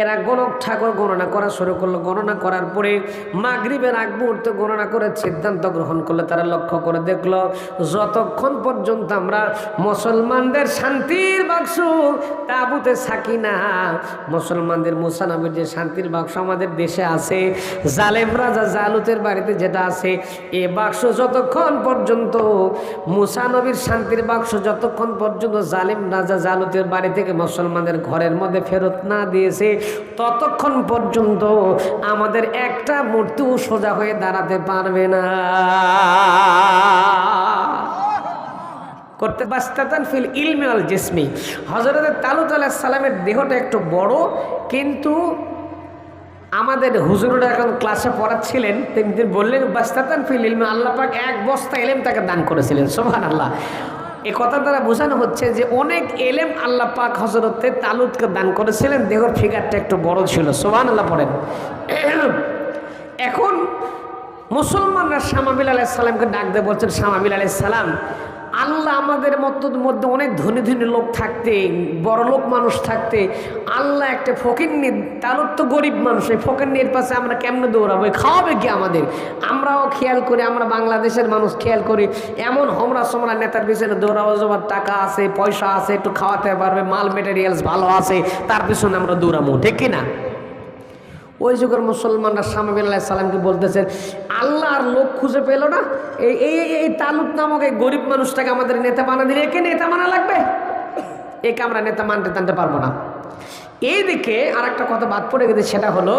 এরা গণক ঠাকুর গণনা করা শুরু করল। গণনা করার পরে মাগরিবের আগ মুহূর্তে গণনা করে সিদ্ধান্ত গ্রহণ করল। তারা লক্ষ্য করে দেখল, যতক্ষণ পর্যন্ত আমরা মুসলমানদের শান্তির বাক্স তাবুতে থাকি না, মুসলমানদের মুসানবির যে শান্তির বাক্স আমাদের দেশে আছে, জালেম রাজা জালুতের বাড়িতে যেটা আছে, এ বাক্স যতক্ষণ পর্যন্ত, মুসানবির শান্তির বাক্স যতক্ষণ পর্যন্ত জালেম রাজা জালুতের বাড়ি থেকে মুসলমানদের ঘরের মধ্যে ফেরত না দিয়েছে ততক্ষণ পর্যন্ত আমাদের একটা মূর্তিও সোজা হয়ে দাঁড়াতে পারবে না। করতে বাস্তাতান ফিল ইলমে আল জিসমি। হজরত তালুত আলাহ সালামের দেহটা একটু বড়, কিন্তু আমাদের হুজুররা এখন ক্লাসে পড়াচ্ছিলেন, তিনি বললেন, বাস্তাতান ফিল ইলমে, আল্লাহ পাক এক বস্তা এলেম তাকে দান করেছিলেন সোহান আল্লাহ এ কথা দ্বারা বোঝানো হচ্ছে যে অনেক এলেম আল্লাহ পাক হজরতে তালুদকে দান করেছিলেন। দেহর ফিগারটা একটু বড় ছিল। সোহান আল্লাহ পড়েন। এখন মুসলমানরা শামাবিল আলাইসাল্লামকে ডাক দিয়ে বলছেন শামাবিল আলাইসাল্লাম আল্লাহ আমাদের মতো মধ্যে অনেক ধনী ধনী লোক থাকতে, বড় লোক মানুষ থাকতে, আল্লাহ একটা ফকির ফকিরনি তারও তো গরিব মানুষ, এই ফকিরনির পাশে আমরা কেমনে দৌড়াবো? খাওয়াবে কি আমাদের? আমরাও খেয়াল করি, আমরা বাংলাদেশের মানুষ খেয়াল করি, এমন হোমরা সমরা নেতার পিছনে দৌড়াবো যাবার টাকা আছে, পয়সা আছে, একটু খাওয়াতে পারবে, মাল মেটেরিয়ালস ভালো আছে, তার পিছনে আমরা দৌড়াবো, ঠিক কিনা ওই যুগের মুসলমানরা সামাবি আল্লাহ সাল্লামকে বলতেছেন আল্লাহ আর লোক খুঁজে পেল না। এই এই এই তালুক নামক এই গরিব মানুষটাকে আমাদের নেতা বানা দিলে একে নেতা মানা লাগবে? একে আমরা নেতা মানতে টানতে পারব না। এই দিকে আর একটা কথা বাদ পড়ে গেছে, সেটা হলো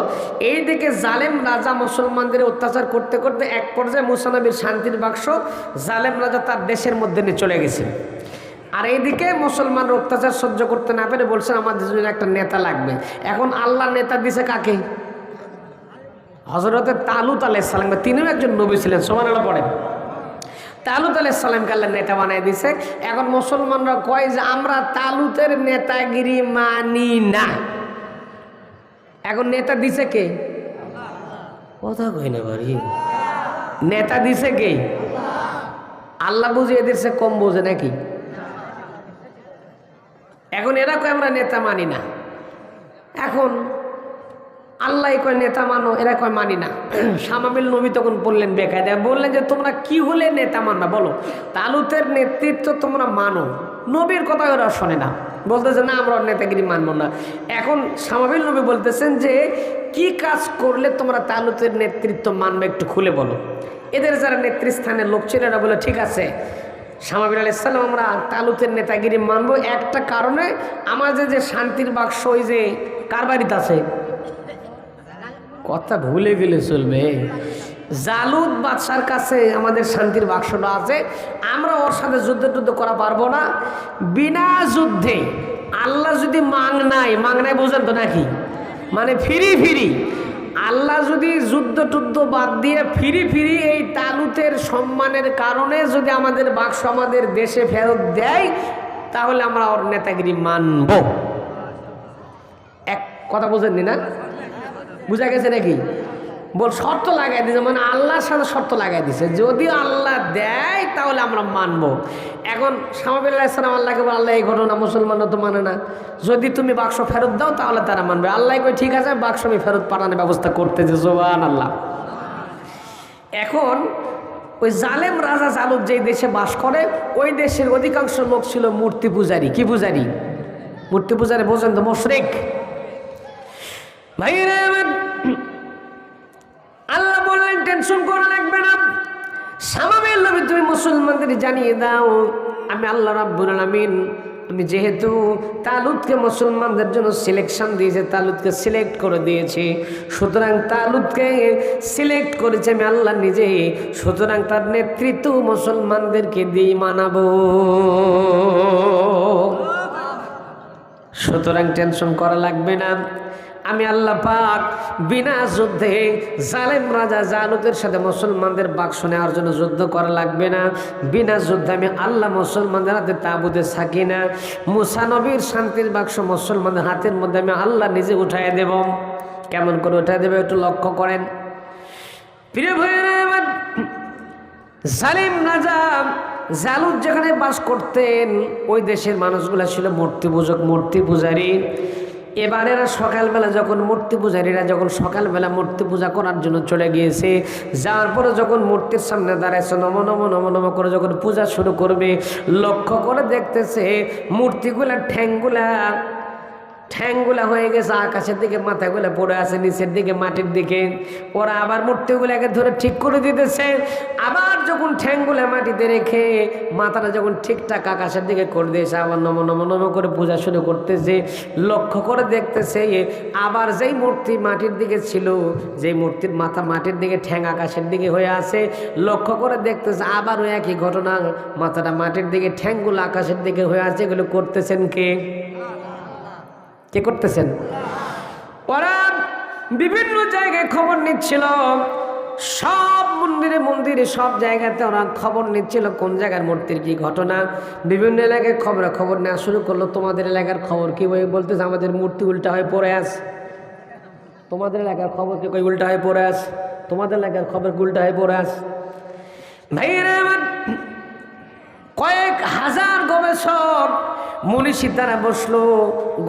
এই দিকে জালেম রাজা মুসলমানদের অত্যাচার করতে করতে এক পর্যায়ে মুসানবীর শান্তির বাক্স জালেম রাজা তার দেশের মধ্যে নিয়ে চলে গেছে। আর এইদিকে মুসলমানরা অত্যাচার সহ্য করতে না পেরে বলছেন, আমাদের জন্য একটা নেতা লাগবে। এখন আল্লাহ নেতা দিছে কাকে? হজরতে তালুত আলাইসালাম তিনিও একজন নবী ছিলেন সমান আলো পড়েন। তালুত আলাইসালামকে আল্লাহ নেতা বানাই দিছে। এখন মুসলমানরা কয় যে, আমরা তালুতের নেতাগিরি মানি না। এখন নেতা দিছে কে? কথা কই না বাড়ি। নেতা দিছে কে? আল্লাহ বুঝে এদের সে কম বোঝে নাকি? এখন এরা কয়, আমরা নেতা মানি না। এখন আল্লাহ কয়, নেতা মানো। এরা কয়, মানি না। সামাবিল নবী তখন বললেন, বেকায়দা। বললেন যে, তোমরা কি হলে নেতা মানবা? বলো, তালুতের নেতৃত্ব তোমরা মানো। নবীর কথা ওরা শোনে না। বলতেছে, না, আমরা নেতাগিরি মানবো না। এখন সামাবিল নবী বলতেছেন যে, কি কাজ করলে তোমরা তালুতের নেতৃত্ব মানবে একটু খুলে বলো। এদের যারা নেতৃস্থানের লোক ছিল এরা বলে ঠিক আছে। সামাবির আলাইসাল্লাম আমরা তালুতের নেতাগিরি মানবো। একটা কারণে আমাদের যে শান্তির বাক্স, ওই যে কার বাড়িতে আছে কথা ভুলে গেলে চলবে। জালুদ বাদশার কাছে আমাদের শান্তির বাক্সটা আছে। আমরা ওর সাথে যুদ্ধ টুদ্ধ করা পারব না। বিনা যুদ্ধে আল্লাহ যদি মাং নাই মাং নাই বোঝেন তো নাকি? মানে ফিরি ফিরি। আল্লাহ যদি যুদ্ধ টুদ্ধ বাদ দিয়ে ফিরি ফিরি এই তালুতের সম্মানের কারণে যদি আমাদের বাক্স আমাদের দেশে ফেরত দেয়, তাহলে আমরা ওর নেতাগিরি মানব। এক কথা বোঝেননি না? বুঝা গেছে নাকি? বল, শর্ত লাগাই দিয়েছে মানে আল্লাহর সাথে শর্ত লাগাই দিছে। যদি আল্লাহ দেয়, তাহলে আমরা মানব। এখন সামাবিল্লাহ ইসলাম আল্লাহকে বলে, আল্লাহ, এই ঘটনা মুসলমানরা তো মানে না। যদি তুমি বাক্স ফেরত দাও, তাহলে তারা মানবে। আল্লাহ কই ঠিক আছে, বাক্স আমি ফেরত পাঠানোর ব্যবস্থা করতেছে। জোবান আল্লাহ এখন ওই জালেম রাজা জালুক যেই দেশে বাস করে, ওই দেশের অধিকাংশ লোক ছিল মূর্তি পূজারী। কি পূজারী? মূর্তি পূজারী বোঝেন তো, মোশরেক। ভাইরা আল্লাহ বললেন টেনশন করা লাগবে না। সামামের নবী তুমি মুসলমানদের জানিয়ে দাও, আমি আল্লাহ রাব্বুল আলামিন, আমি যেহেতু তালুদকে মুসলমানদের জন্য সিলেকশন দিয়েছে, তালুদকে সিলেক্ট করে দিয়েছি। সুতরাং তালুদকে সিলেক্ট করেছে আমি আল্লাহ নিজে। সুতরাং তার নেতৃত্ব মুসলমানদেরকে দিয়ে মানাবো। সুতরাং টেনশন করা লাগবে না। আমি আল্লাহ পাক বিনা যুদ্ধে জালেম রাজা জালুদের সাথে মুসলমানদের বাক্স নেওয়ার জন্য যুদ্ধ করা লাগবে না। বিনা যুদ্ধে আমি আল্লাহ মুসলমানদের হাতে তাবুতে থাকি না। মুসানবীর শান্তির বাক্স মুসলমানদের হাতের মধ্যে আমি আল্লাহ নিজে উঠাই দেব। কেমন করে উঠাই দেবে একটু লক্ষ্য করেন। আমার জালিম রাজা জালুদ যেখানে বাস করতেন, ওই দেশের মানুষগুলো ছিল মূর্তি পূজক মূর্তি পূজারী। এবার সকালবেলা যখন মূর্তি পূজারীরা যখন সকালবেলা মূর্তি পূজা করার জন্য চলে গিয়েছে যাওয়ার পরে যখন মূর্তির সামনে দাঁড়াইছে নম নম নম নম করে যখন পূজা শুরু করবে, লক্ষ্য করে দেখতেছে মূর্তিগুলা ঠ্যাংগুলা ঠ্যাংগুলা হয়ে গেছে, আকাশের দিকে মাথাগুলো পড়ে আছে, নিচের দিকে মাটির দিকে। ওরা আবার মূর্তিগুলাকে ধরে ঠিক করে দিতেছে। আবার যখন ঠ্যাংগুলা মাটিতে রেখে মাথাটা যখন ঠিকঠাক আকাশের দিকে করে দিয়েছে, আবার নম নম নম করে পূজা শুরু করতেছে, লক্ষ্য করে দেখতেছে আবার যেই মূর্তি মাটির দিকে ছিল, যেই মূর্তির মাথা মাটির দিকে, ঠ্যাং আকাশের দিকে হয়ে আছে, লক্ষ্য করে দেখতেছে আবারও একই ঘটনা, মাথাটা মাটির দিকে, ঠ্যাংগুলো আকাশের দিকে হয়ে আছে, এগুলো করতেছেন কে? কে করতেছেন? ওরা বিভিন্ন জায়গায় খবর নিচ্ছিল। সব মন্দিরে মন্দিরে, সব জায়গাতে ওরা খবর নিচ্ছিল কোন জায়গার মূর্তির কি ঘটনা। বিভিন্ন এলাকায় খবর খবর নেওয়া শুরু করল, তোমাদের এলাকার খবর কি? বই বলতেছে, আমাদের মূর্তি উল্টা হয়ে পড়ে আস তোমাদের এলাকার খবর কি? কই উল্টা হয়ে পড়ে আস তোমাদের এলাকার খবর উল্টা হয়ে পড়ে আস ভাইরা কয়েক হাজার গবেষক মনীষী তারা বসল,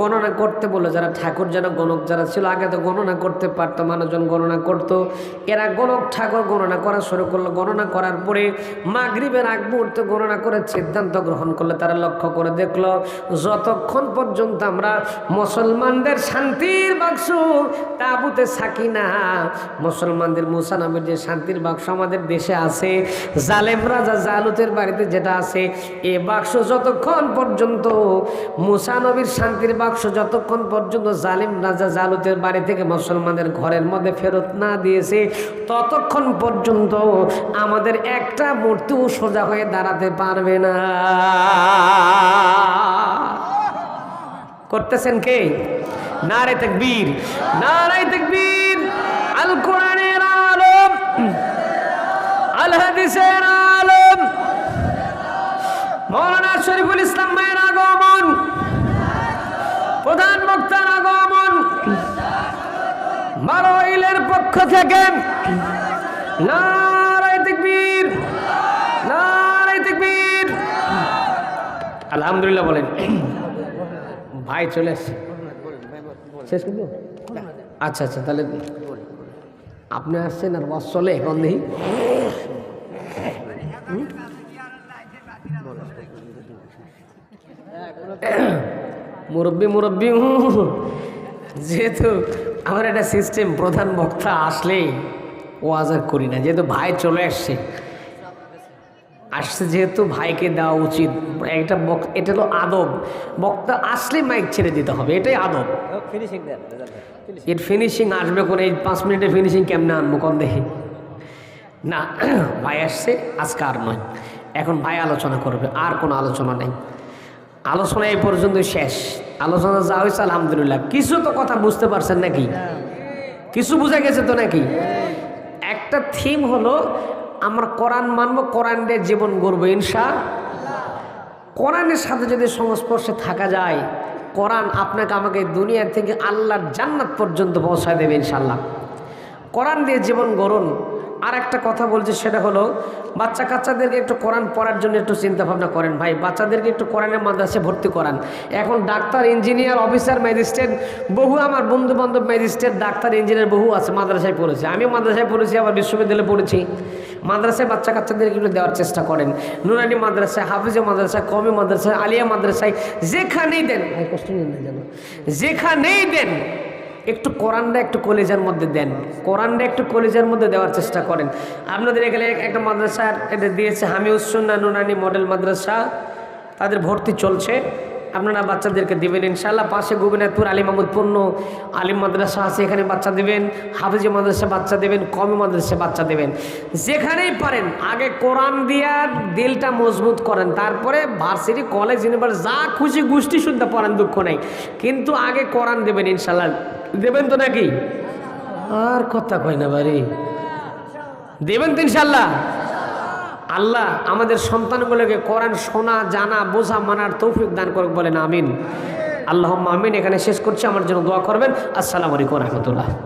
গণনা করতে বলে যারা ঠাকুর যারা গণক যারা ছিল, আগে তো গণনা করতে পারতো, মানুষজন গণনা করত। এরা গণক ঠাকুর গণনা করা শুরু করল। গণনা করার পরে মাগরিবের আগ মুহূর্তে গণনা করে সিদ্ধান্ত গ্রহণ করলে। তারা লক্ষ্য করে দেখল, যতক্ষণ পর্যন্ত আমরা মুসলমানদের শান্তির বাক্স, তাবুতে থাকি না, মুসলমানদের মুসানবের যে শান্তির বাক্স আমাদের দেশে আছে জালেম রাজা জালুতের বাড়িতে যেটা আছে, এ বাক্স যতক্ষণ পর্যন্ত মুসানবীর শান্তির বাক্স যতক্ষণ পর্যন্ত জালিম রাজা জালুতের বাড়ি থেকে মুসলমানদের ঘরের মধ্যে ফেরত না দিয়েছে, ততক্ষণ পর্যন্ত আমাদের একটা মূর্তিও সোজা হয়ে দাঁড়াতে পারবে না। করতেছেন কে? নারে তকবীর নারে তকবীর আল কোরআনের আলম আল হাদিসের আলম মৌলানা শরীফুল ইসলাম ভাইয়ের আগমন প্রধান বক্তার আগমন। মারোইলের পক্ষ থেকে আলহামদুলিল্লাহ বলেন। ভাই চলে আসছে। শেষ করব? আচ্ছা আচ্ছা তাহলে আপনি আসছেন আর বস চলে, এখন দেখি মুরব্বী মুরব্বী হুঁ। যেহেতু আমার একটা সিস্টেম প্রধান বক্তা আসলেই ও আজার করি না যেহেতু ভাই চলে আসছে। আসছে যেহেতু ভাইকে দেওয়া উচিত। একটা বক এটা হলো আদব। বক্তা আসলে মাইক ছেড়ে দিতে হবে এটাই আদব। এর ফিনিশিং আসবে করে এই পাঁচ মিনিটের ফিনিশিং কেমনে আনব কম দেখি। না ভাই আসছে আজকে আর নয়। এখন ভাই আলোচনা করবে, আর কোনো আলোচনা নেই। আলোচনা এই পর্যন্ত শেষ। আলোচনা যা হয়েছে, আলহামদুলিল্লাহ। কিছু তো কথা বুঝতে পারছেন নাকি? কিছু বুঝা গেছে তো নাকি? একটা থিম হলো, আমরা কোরআন মানব, কোরআন দিয়ে জীবন গড়বো, ইনশা কোরআনের সাথে যদি সংস্পর্শে থাকা যায়, কোরআন আপনাকে আমাকে দুনিয়া থেকে আল্লাহর জান্নাত পর্যন্ত পৌঁছায় দেবে ইনশাল্লাহ কোরআন দিয়ে জীবন গড়ুন আর একটা কথা বলছি, সেটা হলো বাচ্চা কাচ্চাদেরকে একটু কোরআন পড়ার জন্য একটু চিন্তা ভাবনা করেন ভাই। বাচ্চাদেরকে একটু কোরআনের মাদ্রাসে ভর্তি করান। এখন ডাক্তার, ইঞ্জিনিয়ার, অফিসার, ম্যাজিস্ট্রেট, বহু আমার বন্ধু বান্ধব ম্যাজিস্ট্রেট, ডাক্তার, ইঞ্জিনিয়ার বহু আছে মাদ্রাসায় পড়েছে। আমিও মাদ্রাসায় পড়েছি, আবার বিশ্ববিদ্যালয়ে পড়েছি। মাদ্রাসায় বাচ্চা কাচ্চাদেরকে একটু দেওয়ার চেষ্টা করেন। নুরানি মাদ্রাসায়, হাফিজে মাদ্রাসায় কমি মাদ্রাসায়, আলিয়া মাদ্রাসায় যেখানেই দেন, ভাই কষ্ট নিন না যেন। যেখানেই দেন একটু কোরআনটা একটু কলেজের মধ্যে দেন। কোরআনটা একটু কলেজের মধ্যে দেওয়ার চেষ্টা করেন। আপনাদের এখানে একটা মাদ্রাসা এটা দিয়েছে হামিউসুন্না নুনানি মডেল মাদ্রাসা। তাদের ভর্তি চলছে। আপনারা বাচ্চাদেরকে দেবেন ইনশাল্লাহ পাশে গোবিনাথপুর আলী মাহমুদ পূর্ণ আলিম মাদ্রাসা আছে, এখানে বাচ্চা দেবেন, হাফিজি মাদ্রাসা বাচ্চা দেবেন, কমি মাদ্রাসা বাচ্চা দেবেন। যেখানেই পারেন, আগে কোরআন দিয়া দিলটা মজবুত করেন, তারপরে ভার্সিটি, কলেজ, ইউনিভার্সিটি, যা খুশি গোষ্ঠী শুনতে পারেন, দুঃখ নেই। কিন্তু আগে কোরআন দেবেন ইনশাল্লাহ দেবেন তো নাকি? আর কথা কয় না বাড়ি। দেবেন তো ইনশাল্লাহ আল্লাহ আমাদের সন্তানগুলোকে কোরআন শোনা, জানা, বোঝা, মানার তৌফিক দান করুক বলেন, আমিন। আল্লাহ আমিন। এখানে শেষ করছি। আমার জন্য দোয়া করবেন। আসসালামু আলাইকুম রহমতুল্লাহ।